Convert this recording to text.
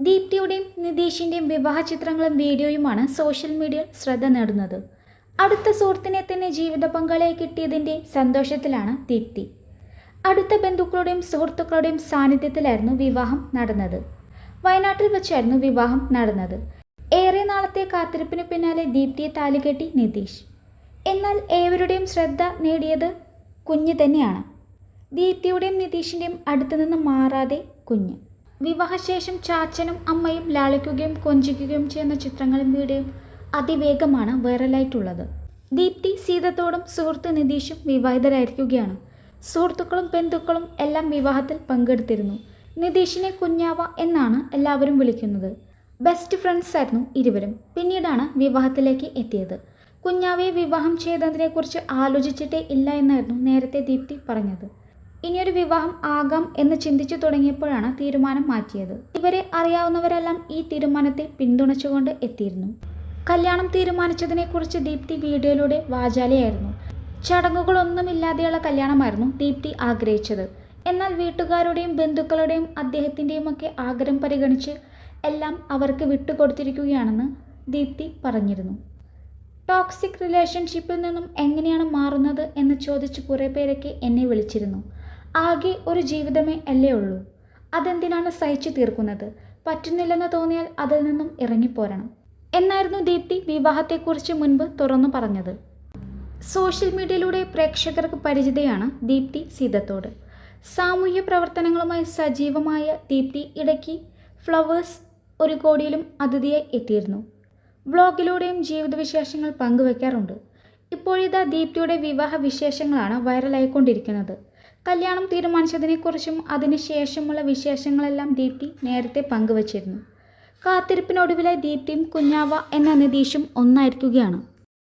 ദീപ്തിയുടെയും നിതീഷിന്റെയും വിവാഹ ചിത്രങ്ങളും വീഡിയോയുമാണ് സോഷ്യൽ മീഡിയയിൽ ശ്രദ്ധ നേടുന്നത്. അടുത്ത സുഹൃത്തിനെ തന്നെ ജീവിത പങ്കാളിയെ കിട്ടിയതിന്റെ സന്തോഷത്തിലാണ് ദീപ്തി. അടുത്ത ബന്ധുക്കളുടെയും സുഹൃത്തുക്കളുടെയും സാന്നിധ്യത്തിലായിരുന്നു വിവാഹം നടന്നത്. വയനാട്ടിൽ വെച്ചായിരുന്നു വിവാഹം നടന്നത്. ഏറെ നാളത്തെ കാത്തിരിപ്പിന് പിന്നാലെ ദീപ്തിയെ താലികെട്ടി നിതീഷ്. എന്നാൽ ഏവരുടെയും ശ്രദ്ധ നേടിയത് കുഞ്ഞ് തന്നെയാണ്. ദീപ്തിയുടെയും നിതീഷിന്റെയും അടുത്തു നിന്ന് മാറാതെ കുഞ്ഞ്. വിവാഹശേഷം ചാച്ചനും അമ്മയും ലാളിക്കുകയും കൊഞ്ചിക്കുകയും ചെയ്യുന്ന ചിത്രങ്ങളും വീഡിയോയും അതിവേഗമാണ് വൈറലായിട്ടുള്ളത്. ദീപ്തി സീതത്തോടും സുഹൃത്ത് നിതീഷും വിവാഹിതരായിരിക്കുകയാണ്. സുഹൃത്തുക്കളും ബന്ധുക്കളും എല്ലാം വിവാഹത്തിൽ പങ്കെടുത്തിരുന്നു. നിതീഷിനെ കുഞ്ഞാവ എന്നാണ് എല്ലാവരും വിളിക്കുന്നത്. ബെസ്റ്റ് ഫ്രണ്ട്സ് ആയിരുന്നു ഇരുവരും. പിന്നീടാണ് വിവാഹത്തിലേക്ക് എത്തിയത്. കുഞ്ഞാവയെ വിവാഹം ചെയ്തതിനെക്കുറിച്ച് ആലോചിച്ചിട്ടേ ഇല്ല എന്നായിരുന്നു നേരത്തെ ദീപ്തി പറഞ്ഞത്. ഇനിയൊരു വിവാഹം ആകാം എന്ന് ചിന്തിച്ചു തുടങ്ങിയപ്പോഴാണ് തീരുമാനം മാറ്റിയത്. ഇവരെ അറിയാവുന്നവരെല്ലാം ഈ തീരുമാനത്തെ പിന്തുണച്ചുകൊണ്ട് എത്തിയിരുന്നു. കല്യാണം തീരുമാനിച്ചതിനെക്കുറിച്ച് ദീപ്തി വീഡിയോയിലൂടെ വാചാലയായിരുന്നു. ചടങ്ങുകളൊന്നുമില്ലാതെയുള്ള കല്യാണമായിരുന്നു ദീപ്തി ആഗ്രഹിച്ചത്. എന്നാൽ വീട്ടുകാരുടെയും ബന്ധുക്കളുടെയും അദ്ദേഹത്തിന്റെയും ഒക്കെ ആഗ്രഹം പരിഗണിച്ച് എല്ലാം അവർക്ക് വിട്ടുകൊടുത്തിരിക്കുകയാണെന്ന് ദീപ്തി പറഞ്ഞിരുന്നു. ടോക്സിക് റിലേഷൻഷിപ്പിൽ നിന്നും എങ്ങനെയാണ് മാറുന്നത് എന്ന് ചോദിച്ച് കുറേ പേരൊക്കെ എന്നെ വിളിച്ചിരുന്നു. ആകെ ഒരു ജീവിതമേ അല്ലേ ഉള്ളൂ. അതെന്തിനാണ് സഹിച്ചു തീർക്കുന്നത്? പറ്റുന്നില്ലെന്ന് തോന്നിയാൽ അതിൽ നിന്നും ഇറങ്ങിപ്പോരണം. എന്നായിരുന്നു ദീപ്തി വിവാഹത്തെക്കുറിച്ച് മുൻപ് തുറന്നു പറഞ്ഞത്. സോഷ്യൽ മീഡിയയിലൂടെ പ്രേക്ഷകർക്ക് പരിചിതയാണ് ദീപ്തി സീതത്തോട്. സാമൂഹ്യ പ്രവർത്തനങ്ങളുമായി സജീവമായ ദീപ്തി ഇടയ്ക്ക് ഫ്ലവേഴ്സ് ഒരു കോടിയിലും അതിഥിയായി എത്തിയിരുന്നു. വ്ളോഗിലൂടെയും ജീവിതവിശേഷങ്ങൾ പങ്കുവയ്ക്കാറുണ്ട് ഇപ്പോഴിതാ ദീപ്തിയുടെ വിവാഹ വിശേഷങ്ങളാണ് വൈറലായിക്കൊണ്ടിരിക്കുന്നത്. കല്യാണം തീരുമാനിച്ചതിനെക്കുറിച്ചും അതിനുശേഷമുള്ള വിശേഷങ്ങളെല്ലാം ദീപ്തി നേരത്തെ പങ്കുവച്ചിരുന്നു. കാത്തിരിപ്പിനൊടുവിലെ ദീപ്തിയും കുഞ്ഞാവ എന്ന നിതീഷും ഒന്നായിരിക്കുകയാണ്.